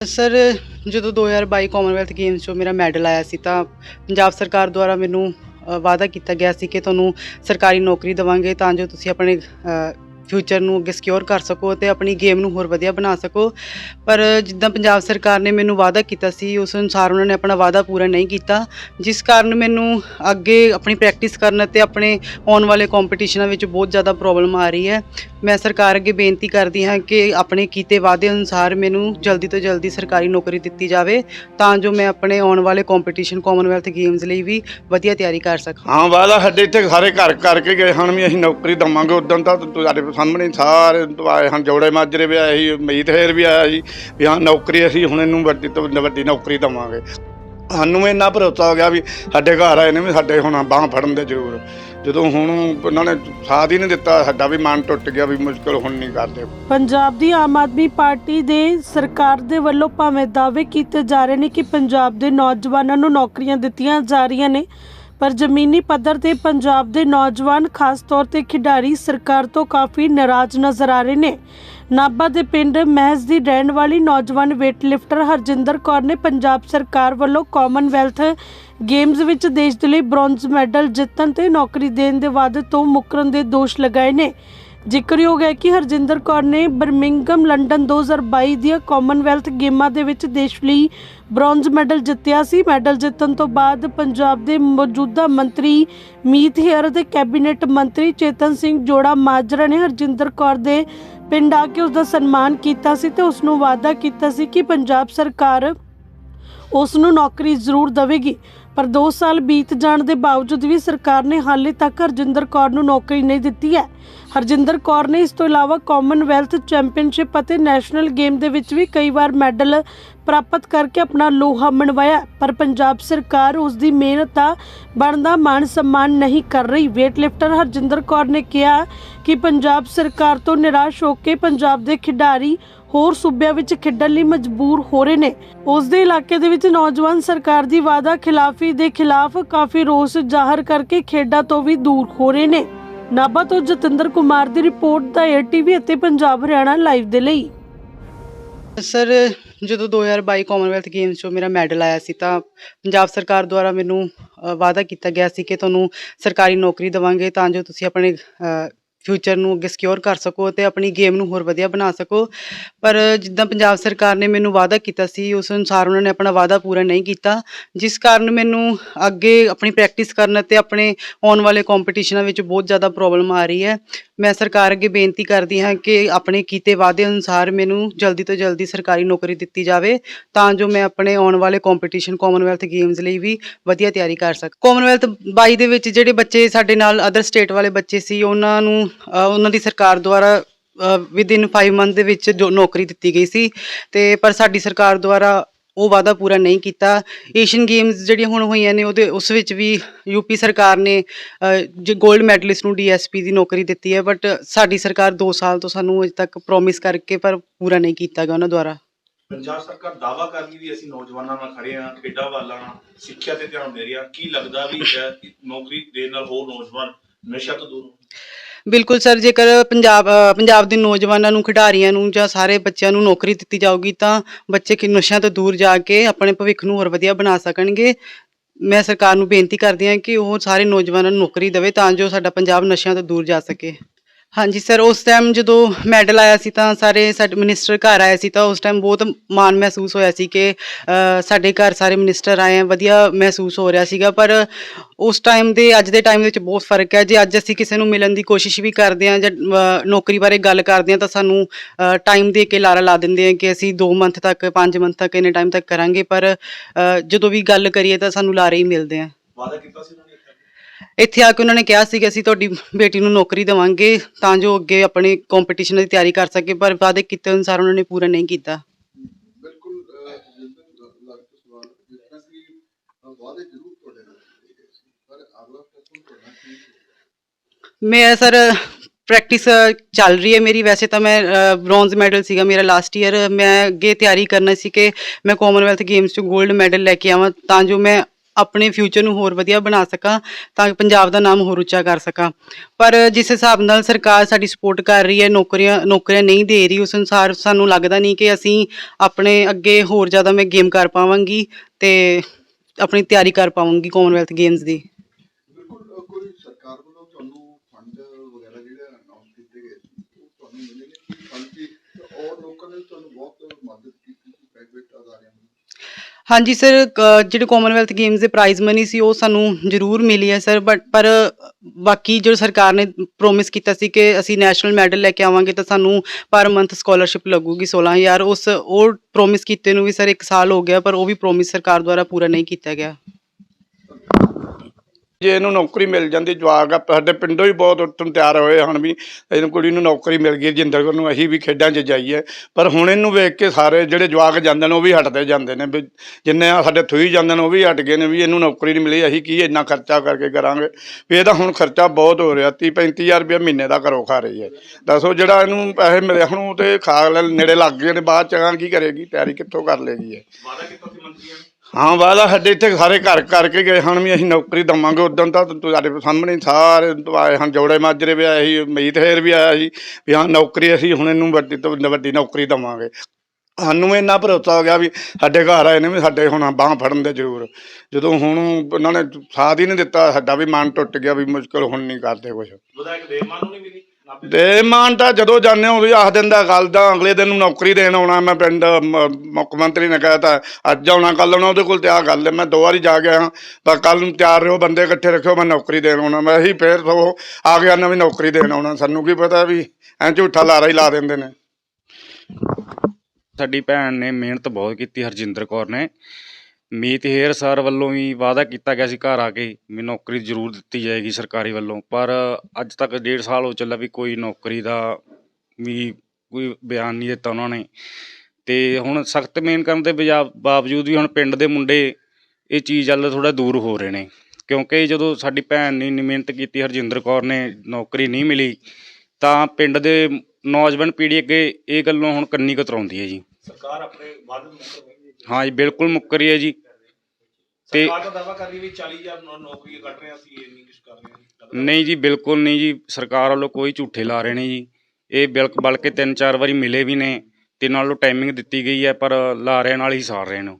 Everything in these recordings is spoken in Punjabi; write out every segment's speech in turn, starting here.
ਸਰ, ਜਦੋਂ 2022 ਕਾਮਨਵੈਲਥ ਗੇਮਸ 'ਚੋਂ ਮੇਰਾ ਮੈਡਲ ਆਇਆ ਸੀ, ਤਾਂ ਪੰਜਾਬ ਸਰਕਾਰ ਦੁਆਰਾ ਮੈਨੂੰ ਵਾਅਦਾ ਕੀਤਾ ਗਿਆ ਸੀ ਕਿ ਤੁਹਾਨੂੰ ਸਰਕਾਰੀ ਨੌਕਰੀ ਦੇਵਾਂਗੇ, ਤਾਂ ਜੋ ਤੁਸੀਂ ਆਪਣੇ ਫਿਊਚਰ ਨੂੰ ਅੱਗੇ ਸਿਕਿਉਰ ਕਰ ਸਕੋ ਤੇ ਆਪਣੀ ਗੇਮ ਨੂੰ ਹੋਰ ਵਧੀਆ ਬਣਾ ਸਕੋ। ਪਰ ਜਿੱਦਾਂ ਪੰਜਾਬ ਸਰਕਾਰ ਨੇ ਮੈਨੂੰ ਵਾਅਦਾ ਕੀਤਾ ਸੀ, ਉਸ ਅਨੁਸਾਰ ਉਹਨਾਂ ਨੇ ਆਪਣਾ ਵਾਅਦਾ ਪੂਰਾ ਨਹੀਂ ਕੀਤਾ, ਜਿਸ ਕਾਰਨ ਮੈਨੂੰ ਅੱਗੇ ਆਪਣੀ ਪ੍ਰੈਕਟਿਸ ਕਰਨ ਅਤੇ ਆਪਣੇ ਆਉਣ ਵਾਲੇ ਕੰਪੀਟੀਸ਼ਨਾਂ ਵਿੱਚ ਬਹੁਤ ਜ਼ਿਆਦਾ ਪ੍ਰੋਬਲਮ ਆ ਰਹੀ ਹੈ। ਮੈਂ ਸਰਕਾਰ ਅੱਗੇ ਬੇਨਤੀ ਕਰਦੀ ਹਾਂ ਕਿ ਆਪਣੇ ਕੀਤੇ ਵਾਅਦੇ ਅਨੁਸਾਰ ਮੈਨੂੰ ਜਲਦੀ ਤੋਂ ਜਲਦੀ ਸਰਕਾਰੀ ਨੌਕਰੀ ਦਿੱਤੀ ਜਾਵੇ, ਤਾਂ ਜੋ ਮੈਂ ਆਪਣੇ ਆਉਣ ਵਾਲੇ ਕੰਪੀਟੀਸ਼ਨ ਕਾਮਨਵੈਲਥ ਗੇਮਸ ਲਈ ਵੀ ਵਧੀਆ ਤਿਆਰੀ ਕਰ ਸਕਾਂ। ਹਾਂ, ਵਾਅਦਾ ਸਾਡੇ ਇੱਥੇ ਸਾਰੇ ਘਰ ਕਰਕੇ ਗਏ ਹਨ ਵੀ ਅਸੀਂ ਨੌਕਰੀ ਦਵਾਂਗੇ, ਉਦੋਂ ਤਾਂ ਤੁਹਾਡੇ ਸਾਹਮਣੇ ਸਾਰੇ ਆਏ ਹਨ, ਜੋੜੇ ਮਾਜਰੇ ਵੀ ਆਏ ਸੀ, ਮੀਤ ਹੇਰ ਵੀ ਆਇਆ ਸੀ, ਵੀ ਹਾਂ, ਨੌਕਰੀ ਅਸੀਂ ਹੁਣ ਇਹਨੂੰ ਵੱਡੀ ਤੋਂ ਵੱਡੀ ਨੌਕਰੀ ਦਵਾਂਗੇ। ਸਾਨੂੰ ਇੰਨਾ ਭਰੋਸਾ ਹੋ ਗਿਆ ਵੀ ਸਾਡੇ ਘਰ ਆਏ ਨੇ ਵੀ ਸਾਡੇ ਹੁਣ ਬਾਹ ਫੜਨ ਦੇ ਜ਼ਰੂਰ। ਜਦੋਂ ਹੁਣ ਉਹਨਾਂ ਨੇ ਸਾਥ ਹੀ ਨਹੀਂ ਦਿੱਤਾ, ਸਾਡਾ ਵੀ ਮਨ ਟੁੱਟ ਗਿਆ ਵੀ ਮੁਸ਼ਕਲ ਹੁਣ ਨਹੀਂ ਕਰਦੇ। ਪੰਜਾਬ ਦੀ ਆਮ ਆਦਮੀ ਪਾਰਟੀ ਦੇ ਸਰਕਾਰ ਦੇ ਵੱਲੋਂ ਭਾਵੇਂ ਦਾਅਵੇ ਕੀਤੇ ਜਾ ਰਹੇ ਨੇ ਕਿ ਪੰਜਾਬ ਦੇ ਨੌਜਵਾਨਾਂ ਨੂੰ ਨੌਕਰੀਆਂ ਦਿੱਤੀਆਂ ਜਾ ਰਹੀਆਂ ਨੇ ਪਰ ਜ਼ਮੀਨੀ ਪੱਧਰ ਤੇ ਪੰਜਾਬ ਦੇ ਨੌਜਵਾਨ, ਖਾਸ ਤੌਰ ਤੇ ਖਿਡਾਰੀ ਸਰਕਾਰ ਤੋਂ ਕਾਫੀ ਨਾਰਾਜ਼ ਨਜ਼ਰ ਆ ਰਹੇ ਨੇ। ਨਾਭਾ ਦੇ ਪਿੰਡ ਮਹਿਜ਼ ਦੀ ਰਹਿਣ ਵਾਲੀ ਨੌਜਵਾਨ ਵੇਟ ਲਿਫਟਰ ਹਰਜਿੰਦਰ ਕੌਰ ਨੇ ਪੰਜਾਬ ਸਰਕਾਰ ਵੱਲੋਂ ਕਾਮਨਵੈਲਥ ਗੇਮਜ਼ ਵਿੱਚ ਦੇਸ਼ ਦੇ ਲਈ ਬ੍ਰੌਂਜ਼ ਮੈਡਲ ਜਿੱਤਣ ਤੇ ਨੌਕਰੀ ਦੇਣ ਦੇ ਵਾਅਦੇ ਤੋਂ ਮੁਕਰਨ ਦੇ ਦੋਸ਼ ਲਗਾਏ ਨੇ। ਜ਼ਿਕਰਯੋਗ ਹੈ ਕਿ ਹਰਜਿੰਦਰ ਕੌਰ ਨੇ ਬਰਮਿੰਗਮ ਲੰਡਨ 2022 ਦੀਆਂ ਕਾਮਨਵੈਲਥ ਗੇਮਾਂ ਦੇ ਵਿੱਚ ਦੇਸ਼ ਲਈ ਬ੍ਰੌਂਜ਼ ਮੈਡਲ ਜਿੱਤਿਆ ਸੀ। ਮੈਡਲ ਜਿੱਤਣ ਤੋਂ ਬਾਅਦ ਪੰਜਾਬ ਦੇ ਮੌਜੂਦਾ ਮੰਤਰੀ ਮੀਤ ਹੇਅਰ ਅਤੇ ਕੈਬਨਿਟ ਮੰਤਰੀ ਚੇਤਨ ਸਿੰਘ ਜੋੜਾ ਮਾਜਰਾ ਨੇ ਹਰਜਿੰਦਰ ਕੌਰ ਦੇ ਪਿੰਡ ਆ ਕੇ ਉਸ ਦਾ ਸਨਮਾਨ ਕੀਤਾ ਸੀ ਤੇ ਉਸ ਨੂੰ ਵਾਅਦਾ ਕੀਤਾ ਸੀ ਕਿ ਪੰਜਾਬ ਸਰਕਾਰ ਉਸ ਨੂੰ ਨੌਕਰੀ ਜ਼ਰੂਰ ਦੇਵੇਗੀ। ਪਰ 2 ਸਾਲ ਬੀਤ ਜਾਣ ਦੇ ਬਾਵਜੂਦ ਵੀ ਸਰਕਾਰ ਨੇ ਹਾਲੇ ਤੱਕ ਹਰਜਿੰਦਰ ਕੌਰ ਨੂੰ ਨੌਕਰੀ ਨਹੀਂ ਦਿੱਤੀ ਹੈ। ਹਰਜਿੰਦਰ ਕੌਰ ਨੇ ਇਸ ਤੋਂ ਇਲਾਵਾ ਕਾਮਨਵੈਲਥ ਚੈਂਪੀਅਨਸ਼ਿਪ ਅਤੇ ਨੈਸ਼ਨਲ ਗੇਮ ਦੇ ਵਿੱਚ ਵੀ ਕਈ ਵਾਰ ਮੈਡਲ ਪ੍ਰਾਪਤ ਕਰਕੇ ਆਪਣਾ ਲੋਹਾ ਮਨਵਾਇਆ ਪਰ ਪੰਜਾਬ ਸਰਕਾਰ ਉਸ ਦੀ ਮਿਹਨਤ ਦਾ ਬਣਦਾ ਮਾਣ ਸਨਮਾਨ ਨਹੀਂ ਕਰ ਰਹੀ। ਵੇਟ ਲਿਫਟਰ ਹਰਜਿੰਦਰ ਕੌਰ ਨੇ ਕਿਹਾ ਕਿ ਪੰਜਾਬ ਸਰਕਾਰ ਤੋਂ ਨਿਰਾਸ਼ ਹੋ ਕੇ ਪੰਜਾਬ ਦੇ ਖਿਡਾਰੀ ਹੋਰ ਸੂਬਿਆਂ ਵਿੱਚ ਖੇਡਣ ਲਈ ਮਜਬੂਰ ਹੋ ਰਹੇ ਨੇ। ਉਸ ਦੇ ਇਲਾਕੇ ਦੇ ਵਿੱਚ ਨੌਜਵਾਨ ਸਰਕਾਰ ਦੀ ਵਾਅਦਾ ਖਿਲਾਫੀ ਦੇ ਖਿਲਾਫ ਕਾਫੀ ਰੋਸ ਜ਼ਾਹਰ ਕਰਕੇ ਖੇਡਾਂ ਤੋਂ ਵੀ ਦੂਰ ਹੋ ਰਹੇ ਨੇ। ਨਾਭਾ ਤੋਂ ਜਤਿੰਦਰ ਕੁਮਾਰ ਦੀ ਰਿਪੋਰਟ ਦਾ ਏਟੀਵੀ ਅਤੇ ਪੰਜਾਬ ਹਰਿਆਣਾ ਲਾਈਵ ਦੇ ਲਈ। ਸਰ, ਜਦੋਂ 2022 ਕਾਮਨਵੈਲਥ ਗੇਮਸ 'ਚੋਂ ਮੇਰਾ ਮੈਡਲ ਆਇਆ ਸੀ ਤਾਂ ਪੰਜਾਬ ਸਰਕਾਰ ਦੁਆਰਾ ਮੈਨੂੰ ਵਾਅਦਾ ਕੀਤਾ ਗਿਆ ਸੀ ਕਿ ਤੁਹਾਨੂੰ ਸਰਕਾਰੀ ਨੌਕਰੀ ਦੇਵਾਂਗੇ ਤਾਂ ਜੋ ਤੁਸੀਂ ਆਪਣੇ ਫਿਊਚਰ ਨੂੰ ਅੱਗੇ ਸਿਕਿਉਰ ਕਰ ਸਕੋ ਤੇ ਆਪਣੀ ਗੇਮ ਨੂੰ ਹੋਰ ਵਧੀਆ ਬਣਾ ਸਕੋ। ਪਰ ਜਿੱਦਾਂ ਪੰਜਾਬ ਸਰਕਾਰ ਨੇ ਮੈਨੂੰ ਵਾਅਦਾ ਕੀਤਾ ਸੀ, ਉਸ ਅਨੁਸਾਰ ਉਹਨਾਂ ਨੇ ਆਪਣਾ ਵਾਅਦਾ ਪੂਰਾ ਨਹੀਂ ਕੀਤਾ, ਜਿਸ ਕਾਰਨ ਮੈਨੂੰ ਅੱਗੇ ਆਪਣੀ ਪ੍ਰੈਕਟਿਸ ਕਰਨ ਅਤੇ ਆਪਣੇ ਆਉਣ ਵਾਲੇ ਕੰਪੀਟੀਸ਼ਨਾਂ ਵਿੱਚ ਬਹੁਤ ਜ਼ਿਆਦਾ ਪ੍ਰੋਬਲਮ ਆ ਰਹੀ ਹੈ। ਮੈਂ ਸਰਕਾਰ ਅੱਗੇ ਬੇਨਤੀ ਕਰਦੀ ਹਾਂ ਕਿ ਆਪਣੇ ਕੀਤੇ ਵਾਅਦੇ ਅਨੁਸਾਰ ਮੈਨੂੰ ਜਲਦੀ ਤੋਂ ਜਲਦੀ ਸਰਕਾਰੀ ਨੌਕਰੀ ਦਿੱਤੀ ਜਾਵੇ, ਤਾਂ ਜੋ ਮੈਂ ਆਪਣੇ ਆਉਣ ਵਾਲੇ ਕੰਪੀਟੀਸ਼ਨ ਕਾਮਨਵੈਲਥ ਗੇਮਸ ਲਈ ਵੀ ਵਧੀਆ ਤਿਆਰੀ ਕਰ ਸਕਾਂ ਕਾਮਨਵੈਲਥ 22 ਦੇ ਵਿੱਚ ਜਿਹੜੇ ਬੱਚੇ ਸਾਡੇ ਨਾਲ ਅਦਰ ਸਟੇਟ ਵਾਲੇ ਬੱਚੇ ਸੀ, ਉਹਨਾਂ ਨੂੰ ਅ, ਉਹਨਾਂ ਦੀ ਸਰਕਾਰ ਦੁਆਰਾ ਵਿਦ 5 ਮੰਥ ਦੇ ਵਿੱਚ ਜੋ ਨੌਕਰੀ ਦਿੱਤੀ ਗਈ ਸੀ ਤੇ ਪਰ ਸਾਡੀ ਸਰਕਾਰ ਦੁਆਰਾ ਉਹ ਵਾਅਦਾ ਪੂਰਾ ਨਹੀਂ ਕੀਤਾ। ਏਸ਼ੀਅਨ ਗੇਮਸ ਜਿਹੜੀਆਂ ਹੁਣ ਹੋਈਆਂ ਨੇ ਉਹਦੇ ਉਸ ਵਿੱਚ ਵੀ ਯੂਪੀ ਸਰਕਾਰ ਨੇ ਅ, ਜੇ 골ਡ ਮੈਡਲਿਸਟ ਨੂੰ ਡੀਐਸਪੀ ਦੀ ਨੌਕਰੀ ਦਿੱਤੀ ਹੈ ਬਟ ਸਾਡੀ ਸਰਕਾਰ 2 ਸਾਲ ਤੋਂ ਸਾਨੂੰ ਅਜੇ ਤੱਕ ਪ੍ਰੋਮਿਸ ਕਰਕੇ ਪਰ ਪੂਰਾ ਨਹੀਂ ਕੀਤਾ ਗਿਆ ਉਹਨਾਂ ਦੁਆਰਾ। ਪੰਜਾਬ ਸਰਕਾਰ ਦਾਵਾ ਕਰਦੀ ਵੀ ਅਸੀਂ ਨੌਜਵਾਨਾਂ ਨਾਲ ਖੜੇ ਹਾਂ ਖੇਡਾਂ ਵਾਲਾਂ ਨਾਲ ਸਿੱਖਿਆ ਤੇ ਧਿਆਨ ਦੇ ਰਹੀ ਆ ਕੀ ਲੱਗਦਾ ਵੀ ਹੈ ਨੌਕਰੀ ਦੇਣ ਨਾਲ ਹੋਰ ਨੌਜਵਾਨ ਨਸ਼ਾ ਤੋਂ ਦੂਰ ਹੋਣ? ਬਿਲਕੁਲ ਸਰ ਜੇਕਰ ਪੰਜਾਬ ਅ, ਪੰਜਾਬ ਦੇ ਨੌਜਵਾਨਾਂ ਨੂੰ ਖਿਡਾਰੀਆਂ ਨੂੰ ਜਾਂ ਸਾਰੇ ਬੱਚਿਆਂ ਨੂੰ ਨੌਕਰੀ ਦਿੱਤੀ ਜਾਊਗੀ ਤਾਂ ਬੱਚੇ ਕਿ ਨਸ਼ਿਆਂ ਤੋਂ ਦੂਰ ਜਾ ਕੇ ਆਪਣੇ ਭਵਿੱਖ ਨੂੰ ਹੋਰ ਵਧੀਆ ਬਣਾ ਸਕਣਗੇ। ਮੈਂ ਸਰਕਾਰ ਨੂੰ ਬੇਨਤੀ ਕਰਦੀ ਹਾਂ ਕਿ ਉਹ ਸਾਰੇ ਨੌਜਵਾਨਾਂ ਨੂੰ ਨੌਕਰੀ ਦੇਵੇ ਤਾਂ ਜੋ ਸਾਡਾ ਪੰਜਾਬ ਨਸ਼ਿਆਂ ਤੋਂ ਦੂਰ ਜਾ ਸਕੇ। ਹਾਂਜੀ, ਸਰ, ਉਸ ਟਾਈਮ ਜਦੋਂ ਮੈਡਲ ਆਇਆ ਸੀ ਤਾਂ ਸਾਰੇ ਸਾਡੇ ਮਿਨਿਸਟਰ ਘਰ ਆਏ ਸੀ ਤਾਂ ਉਸ ਟਾਈਮ ਬਹੁਤ ਮਾਣ ਮਹਿਸੂਸ ਹੋਇਆ ਸੀ ਕਿ ਸਾਡੇ ਘਰ ਸਾਰੇ ਮਿਨਿਸਟਰ ਆਏ ਆ, ਵਧੀਆ ਮਹਿਸੂਸ ਹੋ ਰਿਹਾ ਸੀਗਾ। ਪਰ ਉਸ ਟਾਈਮ ਦੇ, ਅੱਜ ਦੇ ਟਾਈਮ ਦੇ ਵਿੱਚ ਬਹੁਤ ਫ਼ਰਕ ਹੈ। ਜੇ ਅੱਜ ਅਸੀਂ ਕਿਸੇ ਨੂੰ ਮਿਲਣ ਦੀ ਕੋਸ਼ਿਸ਼ ਵੀ ਕਰਦੇ ਹਾਂ ਜਾਂ ਨੌਕਰੀ ਬਾਰੇ ਗੱਲ ਕਰਦੇ ਹਾਂ ਤਾਂ ਸਾਨੂੰ ਟਾਈਮ ਦੇ ਕੇ ਲਾਰਾ ਲਾ ਦਿੰਦੇ ਆ ਕਿ ਅਸੀਂ 2 ਮੰਥ ਤੱਕ 5 ਮੰਥ ਤੱਕ ਇੰਨੇ ਟਾਈਮ ਤੱਕ ਕਰਾਂਗੇ। ਪਰ ਜਦੋਂ ਵੀ ਗੱਲ ਕਰੀਏ ਤਾਂ ਸਾਨੂੰ ਲਾਰੇ ਹੀ ਮਿਲਦੇ ਆ। ਵਾਅਦਾ ਕੀਤਾ ਸੀ ਇੱਥੇ ਆ ਕੇ ਉਹਨਾਂ ਨੇ ਕਿਹਾ ਸੀ ਕਿ ਅਸੀਂ ਤੁਹਾਡੀ ਬੇਟੀ ਨੂੰ ਨੌਕਰੀ ਦੇਵਾਂਗੇ ਤਾਂ ਜੋ ਅੱਗੇ ਆਪਣੇ ਕੰਪੀਟੀਸ਼ਨ ਦੀ ਤਿਆਰੀ ਕਰ ਸਕੇ ਪਰ ਵਾਅਦੇ ਕੀਤੇ ਅਨੁਸਾਰ ਉਹਨਾਂ ਨੇ ਪੂਰਾ ਨਹੀਂ ਕੀਤਾ। ਬਿਲਕੁਲ ਜਿੰਦਨ ਲੱਗ ਕੇ ਸਵਾਲ ਜਿੱਦਾਂ ਕਿ ਅਹ, ਵਾਅਦੇ ਜ਼ਰੂਰ ਤੁਹਾਡੇ ਨਾਲ ਕੀਤੇ ਗਏ ਸੀ ਪਰ ਅਗਲਾ ਸਟੈਪ ਹੁਣ ਤੁਹਾਡਾ ਕੀ ਹੋਊਗਾ? ਮੈਂ ਸਰ ਪ੍ਰੈਕਟਿਸ ਚੱਲ ਰਹੀ ਹੈ ਮੇਰੀ ਵੈਸੇ ਤਾਂ ਮੈਂ ਬ੍ਰੌਂਜ਼ ਮੈਡਲ ਸੀਗਾ ਮੇਰਾ ਲਾਸਟ ਈਅਰ ਮੈਂ ਅੱਗੇ ਤਿਆਰੀ ਕਰਨਾ ਸੀ ਕਿ ਮੈਂ ਕਾਮਨਵੈਲਥ ਗੇਮਸ 'ਚ 골ਡ ਮੈਡਲ ਲੈ ਕੇ ਆਵਾਂ ਤਾਂ ਜੋ ਮੈਂ ਆਪਣੇ ਫਿਊਚਰ ਨੂੰ ਹੋਰ ਵਧੀਆ ਬਣਾ ਸਕਾਂ ਤਾਂ ਪੰਜਾਬ ਦਾ ਨਾਮ ਹੋਰ ਉੱਚਾ ਕਰ ਸਕਾਂ। ਪਰ ਜਿਸ ਹਿਸਾਬ ਨਾਲ ਸਰਕਾਰ ਸਾਡੀ ਸਪੋਰਟ ਕਰ ਰਹੀ ਹੈ, ਨੌਕਰੀਆਂ ਨੌਕਰੀਆਂ ਨਹੀਂ ਦੇ ਰਹੀ, ਉਸ ਅਨੁਸਾਰ ਸਾਨੂੰ ਲੱਗਦਾ ਨਹੀਂ ਕਿ ਅਸੀਂ ਆਪਣੇ ਅੱਗੇ ਹੋਰ ਜ਼ਿਆਦਾ ਮੈਂ ਗੇਮ ਕਰ ਪਾਵਾਂਗੀ ਤੇ ਆਪਣੀ ਤਿਆਰੀ ਕਰ ਪਾਵਾਂਗੀ ਕਾਮਨਵੈਲਥ ਗੇਮਸ ਦੀ। ਬਿਲਕੁਲ ਕੋਈ ਸਰਕਾਰ ਵੱਲੋਂ ਤੁਹਾਨੂੰ ਫੰਡ ਵਗੈਰਾ ਜਿਹੜੇ ਅਨਾਉਂਸ ਕੀਤੇ ਗਏ ਸੀ ਉਹ ਤੁਹਾਨੂੰ ਮਿਲੇਗੇ ਕੀ ਫੰਡ ਸੀ ਤੇ ਔਰ ਲੋਕਾਂ ਨੇ ਤੁਹਾਨੂੰ ਬਹੁਤ ਮਦਦ ਕੀਤੀ ਸੀ ਪ੍ਰਾਈਵੇਟ ਅਦਾਰਿਆਂ ਨੇ ਹਾਂਜੀ ਸਰ ਜਿਹੜੇ ਕਾਮਨਵੈਲਥ ਗੇਮਸ ਦੇ ਪ੍ਰਾਈਜ਼ ਮਨੀ ਸੀ, ਉਹ ਸਾਨੂੰ ਜ਼ਰੂਰ ਮਿਲੀ ਹੈ ਸਰ ਬਟ ਪਰ ਬਾਕੀ ਜੋ ਸਰਕਾਰ ਨੇ ਪ੍ਰੋਮਿਸ ਕੀਤਾ ਸੀ ਕਿ ਅਸੀਂ ਨੈਸ਼ਨਲ ਮੈਡਲ ਲੈ ਕੇ ਆਵਾਂਗੇ, ਤਾਂ ਸਾਨੂੰ ਪਰ ਮੰਥ ਸਕਾਲਰਸ਼ਿਪ ਲੱਗੂਗੀ 16000 ਉਸ, ਉਹ ਪ੍ਰੋਮਿਸ ਕੀਤੇ ਨੂੰ ਵੀ ਸਰ 1 ਸਾਲ ਹੋ ਗਿਆ, ਪਰ ਉਹ ਵੀ ਪ੍ਰੋਮਿਸ ਸਰਕਾਰ ਦੁਆਰਾ ਪੂਰਾ ਨਹੀਂ ਕੀਤਾ ਗਿਆ। ਜੇ ਇਹਨੂੰ ਨੌਕਰੀ ਮਿਲ ਜਾਂਦੀ, ਜਵਾਕ ਆ, ਸਾਡੇ ਪਿੰਡੋਂ ਹੀ ਬਹੁਤ ਉੱਠਣ ਤਿਆਰ ਹੋਏ ਹਨ ਵੀ ਇਹਨੂੰ ਕੁੜੀ ਨੂੰ ਨੌਕਰੀ ਮਿਲ ਗਈ ਜਿੰਦਰ ਕੌਰ ਨੂੰ ਅਸੀਂ ਵੀ ਖੇਡਾਂ 'ਚ ਜਾਈਏ। ਪਰ ਹੁਣ ਇਹਨੂੰ ਵੇਖ ਕੇ ਸਾਰੇ ਜਿਹੜੇ ਜਵਾਕ ਜਾਂਦੇ ਨੇ, ਉਹ ਵੀ ਹਟਦੇ ਜਾਂਦੇ ਨੇ, ਵੀ ਜਿੰਨੇ ਸਾਡੇ ਥੂਈ ਜਾਂਦੇ ਨੇ, ਉਹ ਵੀ ਹਟ ਗਏ ਨੇ, ਵੀ ਇਹਨੂੰ ਨੌਕਰੀ ਨਹੀਂ ਮਿਲੀ, ਅਸੀਂ ਕੀ ਇੰਨਾ ਖਰਚਾ ਕਰਕੇ ਕਰਾਂਗੇ? ਵੀ ਇਹਦਾ ਹੁਣ ਖਰਚਾ ਬਹੁਤ ਹੋ ਰਿਹਾ 30 35000 ਰੁਪਏ ਮਹੀਨੇ ਦਾ ਘਰੋਂ ਖਾ ਰਹੀ ਹੈ। ਦੱਸੋ ਜਿਹੜਾ ਇਹਨੂੰ ਪੈਸੇ ਮਿਲੇ, ਹੁਣ ਉਹ ਤੇ ਖਾ ਲੈ ਨੇੜੇ ਲੱਗ ਗਏ ਨੇ, ਬਾਅਦ ਚ ਕੀ ਕਰੇਗੀ, ਤਿਆਰੀ ਕਿੱਥੋਂ ਕਰ ਲੇਗੀ ਇਹ? ਵਾਅਦਾ ਕੀਤਾ ਸੀ ਮੰਤਰੀਆਂ ਨੇ? ਹਾਂ, ਵਾਦਾ ਸਾਡੇ ਇੱਥੇ ਸਾਰੇ ਘਰ ਕਰਕੇ ਗਏ ਹਨ ਵੀ ਅਸੀਂ ਨੌਕਰੀ ਦਵਾਂਗੇ ਉਦੋਂ ਤਾਂ ਤੁਹਾਡੇ ਸਾਹਮਣੇ ਸਾਰੇ ਆਏ ਹਨ ਜੋੜੇ ਮਾਜਰੇ ਵੀ ਆਏ ਸੀ, ਮੀਤ ਹੇਰ ਵੀ ਆਇਆ ਸੀ ਵੀ ਹਾਂ, ਨੌਕਰੀ ਅਸੀਂ ਹੁਣ ਇਹਨੂੰ ਵੱਡੀ ਤੋਂ ਵੱਡੀ ਨੌਕਰੀ ਦਵਾਂਗੇ। ਸਾਨੂੰ ਇੰਨਾ ਭਰੋਸਾ ਹੋ ਗਿਆ ਵੀ ਸਾਡੇ ਘਰ ਆਏ ਨੇ ਵੀ ਸਾਡੇ ਹੁਣ ਬਾਹ ਫੜਨ ਦੇ ਜ਼ਰੂਰ। ਜਦੋਂ ਹੁਣ ਉਹਨਾਂ ਨੇ ਸਾਥ ਹੀ ਨਹੀਂ ਦਿੱਤਾ, ਸਾਡਾ ਵੀ ਮਨ ਟੁੱਟ ਗਿਆ ਵੀ ਮੁਸ਼ਕਲ ਹੁਣ ਨਹੀਂ ਕਰਦੇ ਕੁਝ ਵਿਧਾਇਕ ਦੇਵਮਾਨ ਨੂੰ ਨਹੀਂ ਮਿਲੀ? ਤੇ ਮਾਨ ਤਾਂ ਜਦੋਂ ਜਾਂਦੇ ਹੋ ਵੀ ਆਖ ਦਿੰਦਾ ਗੱਲ ਤਾਂ ਅਗਲੇ ਦਿਨ ਨੂੰ ਨੌਕਰੀ ਦੇਣ ਆਉਣਾ ਮੈਂ ਪਿੰਡ, ਮ- ਮੁੱਖ ਮੰਤਰੀ ਨੇ ਕਹਿਤਾ ਅੱਜ ਆਉਣਾ ਕੱਲ ਆਉਣਾ, ਉਹਦੇ ਕੋਲ ਤੇ ਆ ਗੱਲ ਹੈ, ਮੈਂ ਦੋ ਵਾਰੀ ਜਾ ਗਿਆ ਹਾਂ ਪਰ ਕੱਲ ਨੂੰ ਤਿਆਰ ਰਹੋ, ਬੰਦੇ ਇਕੱਠੇ ਰੱਖਿਓ, ਮੈਂ ਨੌਕਰੀ ਦੇਣ ਆਉਣਾ, ਮੈਂ ਇਹੀ ਫੇਰ ਸੋ ਆ ਗਿਆ ਨਵੀਂ ਨੌਕਰੀ ਦੇਣ ਆਉਣਾ, ਸਾਨੂੰ ਕੀ ਪਤਾ ਵੀ ਐਂ ਝੂਠਾ ਲਾਰਾ ਹੀ ਲਾ ਦਿੰਦੇ ਨੇ। ਸਾਡੀ ਭੈਣ ਨੇ ਮਿਹਨਤ ਬਹੁਤ ਕੀਤੀ, ਹਰਜਿੰਦਰ ਕੌਰ ਨੇ। ਮੀਤ ਹੇਅਰ ਸਰ ਵੱਲੋਂ ਵੀ ਵਾਅਦਾ ਕੀਤਾ ਗਿਆ ਸੀ ਘਰ ਆ ਕੇ ਵੀ ਨੌਕਰੀ ਜ਼ਰੂਰ ਦਿੱਤੀ ਜਾਏਗੀ ਸਰਕਾਰੀ ਵੱਲੋਂ, ਪਰ ਅੱਜ ਤੱਕ ਡੇਢ ਸਾਲ ਹੋ ਚੱਲਾ ਵੀ ਕੋਈ ਨੌਕਰੀ ਦਾ ਵੀ ਕੋਈ ਬਿਆਨ ਨਹੀਂ ਦਿੱਤਾ ਉਹਨਾਂ ਨੇ। ਤੇ ਹੁਣ ਸਖਤ ਮਿਹਨਤ ਕਰਨ ਦੇ ਬਜਾ- ਬਾਵਜੂਦ ਵੀ ਹੁਣ ਪਿੰਡ ਦੇ ਮੁੰਡੇ ਇਹ ਚੀਜ਼ ਵੱਲ ਥੋੜਾ ਦੂਰ ਹੋ ਰਹੇ ਨੇ, ਕਿਉਂਕਿ ਜਦੋਂ ਸਾਡੀ ਭੈਣ ਨੇ ਇੰਨੀ ਮਿਹਨਤ ਕੀਤੀ, ਹਰਜਿੰਦਰ ਕੌਰ ਨੇ ਨੌਕਰੀ ਨਹੀਂ ਮਿਲੀ, ਤਾਂ ਪਿੰਡ ਦੇ ਨੌਜਵਾਨ ਪੀੜ੍ਹੀ ਅੱਗੇ ਇਹ ਗੱਲੋਂ ਹੁਣ ਕੰਨੀ ਕਤਰਾਉਂਦੀ ਹੈ ਜੀ। ਸਰਕਾਰ ਆਪਣੇ ਵਾਅਦੇ ਨੂੰ ਹੈ ਜੀ ਬਿਲਕੁਲ ਮੁੱਕਰ ਰਹੀ ਹੈ ਜੀ। ਤੇ- ਸਰਕਾਰ ਦਾ ਦਾਅਵਾ ਕਰ ਰਹੀ ਵੀ 40000 ਨੌ- ਨੌਕਰੀਆਂ ਕੱਢ ਰਹੇ ਹਾਂ ਅਸੀਂ ਇਹ ਨਹੀਂ ਕੁਝ ਕਰ ਰਹੇ ਹਾਂ ਲੱਗਦਾ ਨਹੀਂ ਜੀ ਬਿਲਕੁਲ ਨਹੀਂ ਜੀ ਸਰਕਾਰ ਵੱਲੋਂ ਕੋਈ ਝੂਠੇ ਲਾ ਰਹੇ ਨੇ ਜੀ। ਇਹ ਬਿਲਕ ਬਲਕਿ ਤਿੰਨ ਚਾਰ ਵਾਰੀ ਮਿਲੇ ਵੀ ਨੇ ਤੇ ਨਾਲ ਉਹ ਟਾਈਮਿੰਗ ਦਿੱਤੀ ਗਈ ਹੈ ਪਰ ਲਾਰਿਆਂ ਨਾਲ ਹੀ ਸਾਰ ਰਹੇ ਨੇ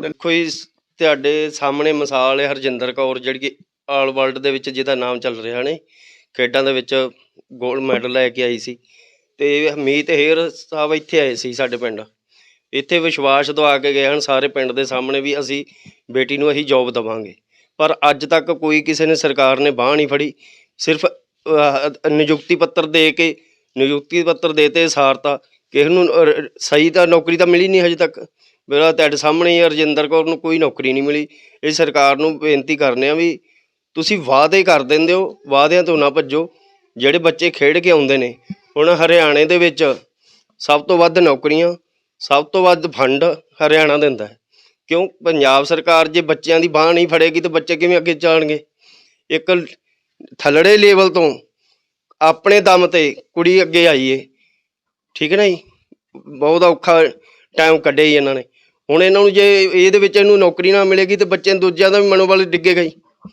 ਦੇਖੋ ਜੀ ਸ- ਤੁਹਾਡੇ ਸਾਹਮਣੇ ਮਿਸਾਲ ਹੈ ਹਰਜਿੰਦਰ ਕੌਰ ਜਿਹੜੀ ਕਿ ਆਲ ਵਰਲਡ ਦੇ ਵਿੱਚ ਜਿਹਦਾ ਨਾਮ ਚੱਲ ਰਿਹਾ ਨੇ ਖੇਡਾਂ ਦੇ ਵਿੱਚ ਗੋਲਡ ਮੈਡਲ ਲੈ ਕੇ ਆਈ ਸੀ। ਤੇ ਹਮੀਤ ਹੇਰ ਸਾਹਿਬ ਇੱਥੇ ਆਏ ਸੀ ਸਾਡੇ ਪਿੰਡ। ਇੱਥੇ ਵਿਸ਼ਵਾਸ ਦਵਾ ਕੇ ਗਏ ਹਨ ਸਾਰੇ ਪਿੰਡ ਦੇ ਸਾਹਮਣੇ ਵੀ ਅਸੀਂ ਬੇਟੀ ਨੂੰ ਅਸੀਂ ਜੌਬ ਦਵਾਂਗੇ। ਪਰ ਅੱਜ ਤੱਕ ਕੋਈ ਕਿਸੇ ਨੇ ਸਰਕਾਰ ਨੇ ਬਾਹ ਨਹੀਂ ਫੜੀ। ਸਿਰਫ ਅਹ, ਨਿਯੁਕਤੀ ਪੱਤਰ ਦੇ ਕੇ ਨਿਯੁਕਤੀ ਪੱਤਰ ਦੇਤੇ ਸਾਰਤਾ। ਕਿਸੇ ਨੂੰ ਅਹ, ਸਹੀ ਤਾਂ ਨੌਕਰੀ ਤਾਂ ਮਿਲੀ ਨਹੀਂ ਹਜੇ ਤੱਕ। ਮੇਰਾ ਤੁਹਾਡੇ ਸਾਹਮਣੇ ਹੀ ਰਜਿੰਦਰ ਕੌਰ ਨੂੰ ਕੋਈ ਨੌਕਰੀ ਨਹੀਂ ਮਿਲੀ। ਇਹ ਸਰਕਾਰ ਨੂੰ ਬੇਨਤੀ ਕਰਨੇ ਆ ਵੀ ਤੁਸੀਂ ਵਾਅਦੇ ਕਰ ਦਿੰਦੇ ਹੋ ਵਾਅਦਿਆਂ ਤੋਂ ਨਾ ਭੱਜੋ। ਜਿਹੜੇ ਬੱਚੇ ਖੇਡ ਕੇ ਆਉਂਦੇ ਨੇ ਹੁਣ ਹਰਿਆਣੇ ਦੇ ਵਿੱਚ ਸਭ ਤੋਂ ਵੱਧ ਨੌਕਰੀਆਂ ਸਭ ਤੋਂ ਵੱਧ ਫੰਡ ਹਰਿਆਣਾ ਦਿੰਦਾ ਹੈ। ਕਿਉਂ? ਪੰਜਾਬ ਸਰਕਾਰ ਜੇ ਬੱਚਿਆਂ ਦੀ ਬਾਹ ਨਹੀਂ ਫੜੇਗੀ ਤਾਂ ਬੱਚੇ ਕਿਵੇਂ ਅੱਗੇ ਜਾਣਗੇ ਇੱਕ ਥੱਲੜੇ ਲੈਵਲ ਤੋਂ ਆਪਣੇ ਦਮ ਤੇ ਕੁੜੀ ਅੱਗੇ ਆਈ ਏ ਠੀਕ ਹੈ ਨਾ ਜੀ? ਬਹੁਤ ਔਖਾ ਟਾਈਮ ਕੱਢਿਆ ਜੀ ਇਹਨਾਂ ਨੇ। ਹੁਣ ਇਹਨਾਂ ਨੂੰ ਜੇ ਇਹਦੇ ਵਿੱਚ ਇਹਨੂੰ ਨੌਕਰੀ ਨਾ ਮਿਲੇਗੀ ਤੇ ਬੱਚੇ ਦੂਜਿਆਂ ਦਾ ਵੀ ਮਨੋਬਲ ਡਿੱਗੇਗਾ ਜੀ।